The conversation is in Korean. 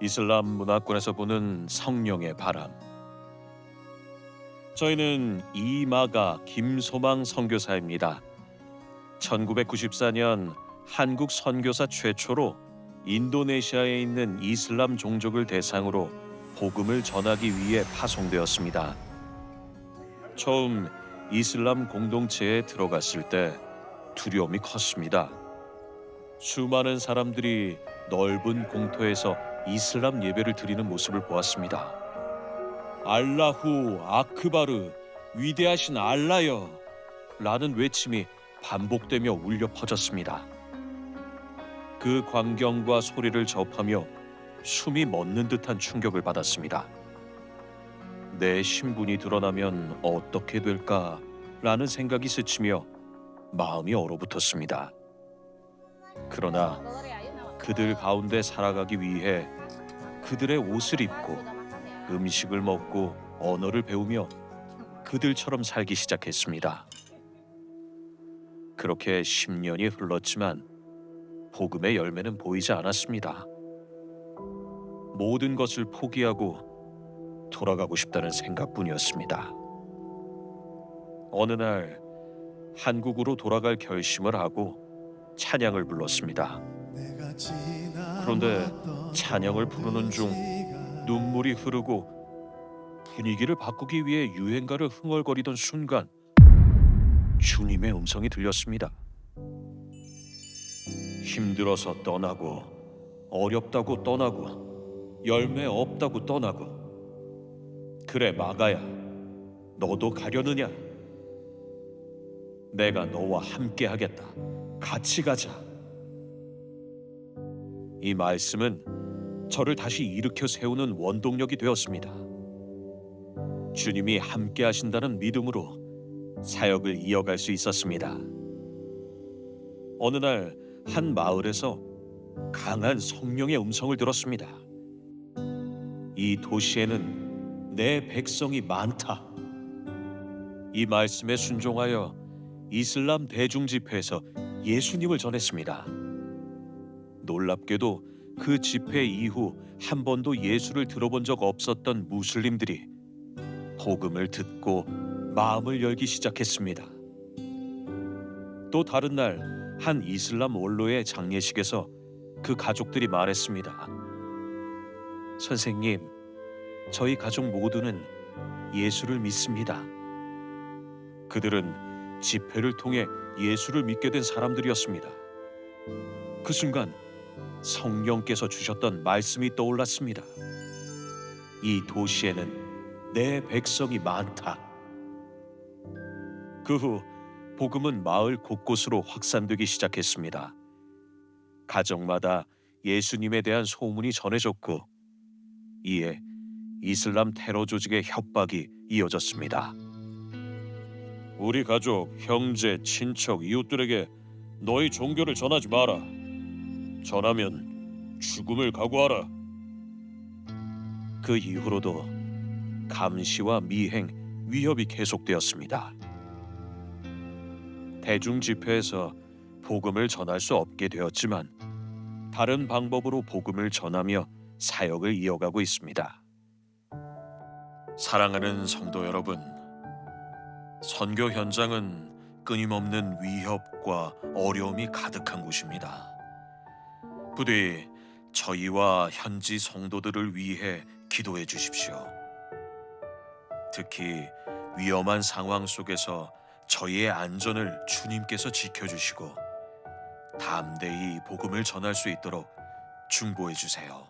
이슬람 문화권에서 보는 성령의 바람. 저희는 이마가 김소망 선교사입니다. 1994년 한국 선교사 최초로 인도네시아에 있는 이슬람 종족을 대상으로 복음을 전하기 위해 파송되었습니다. 처음 이슬람 공동체에 들어갔을 때 두려움이 컸습니다. 수많은 사람들이 넓은 공터에서 이슬람 예배를 드리는 모습을 보았습니다. 알라후 아크바르 위대하신 알라여 라는 외침이 반복되며 울려 퍼졌습니다. 그 광경과 소리를 접하며 숨이 멎는 듯한 충격을 받았습니다. 내 신분이 드러나면 어떻게 될까 라는 생각이 스치며 마음이 얼어붙었습니다. 그러나 그들 가운데 살아가기 위해 그들의 옷을 입고 음식을 먹고 언어를 배우며 그들처럼 살기 시작했습니다. 그렇게 10년이 흘렀지만 복음의 열매는 보이지 않았습니다. 모든 것을 포기하고 돌아가고 싶다는 생각뿐이었습니다. 어느 날 한국으로 돌아갈 결심을 하고 찬양을 불렀습니다. 그런데 찬양을 부르는 중 눈물이 흐르고 분위기를 바꾸기 위해 유행가를 흥얼거리던 순간 주님의 음성이 들렸습니다. 힘들어서 떠나고 어렵다고 떠나고 열매 없다고 떠나고 그래 마가야 너도 가려느냐? 내가 너와 함께 하겠다. 같이 가자 이 말씀은 저를 다시 일으켜 세우는 원동력이 되었습니다. 주님이 함께 하신다는 믿음으로 사역을 이어갈 수 있었습니다. 어느 날 한 마을에서 강한 성령의 음성을 들었습니다. 이 도시에는 내 백성이 많다. 이 말씀에 순종하여 이슬람 대중 집회에서 예수님을 전했습니다. 놀랍게도 그 집회 이후 한 번도 예수를 들어본 적 없었던 무슬림들이 복음을 듣고 마음을 열기 시작했습니다. 또 다른 날 한 이슬람 원로의 장례식에서 그 가족들이 말했습니다. 선생님, 저희 가족 모두는 예수를 믿습니다. 그들은 집회를 통해 예수를 믿게 된 사람들이었습니다. 그 순간 성령께서 주셨던 말씀이 떠올랐습니다. 이 도시에는 내 백성이 많다. 그 후 복음은 마을 곳곳으로 확산되기 시작했습니다. 가정마다 예수님에 대한 소문이 전해졌고 이에 이슬람 테러 조직의 협박이 이어졌습니다. 우리 가족, 형제, 친척, 이웃들에게 너희 종교를 전하지 마라. 전하면 죽음을 각오하라. 그 이후로도 감시와 미행, 위협이 계속되었습니다. 대중 집회에서 복음을 전할 수 없게 되었지만 다른 방법으로 복음을 전하며 사역을 이어가고 있습니다. 사랑하는 성도 여러분, 선교 현장은 끊임없는 위협과 어려움이 가득한 곳입니다. 부디 저희와 현지 성도들을 위해 기도해 주십시오. 특히 위험한 상황 속에서 저희의 안전을 주님께서 지켜주시고 담대히 복음을 전할 수 있도록 중보해 주세요.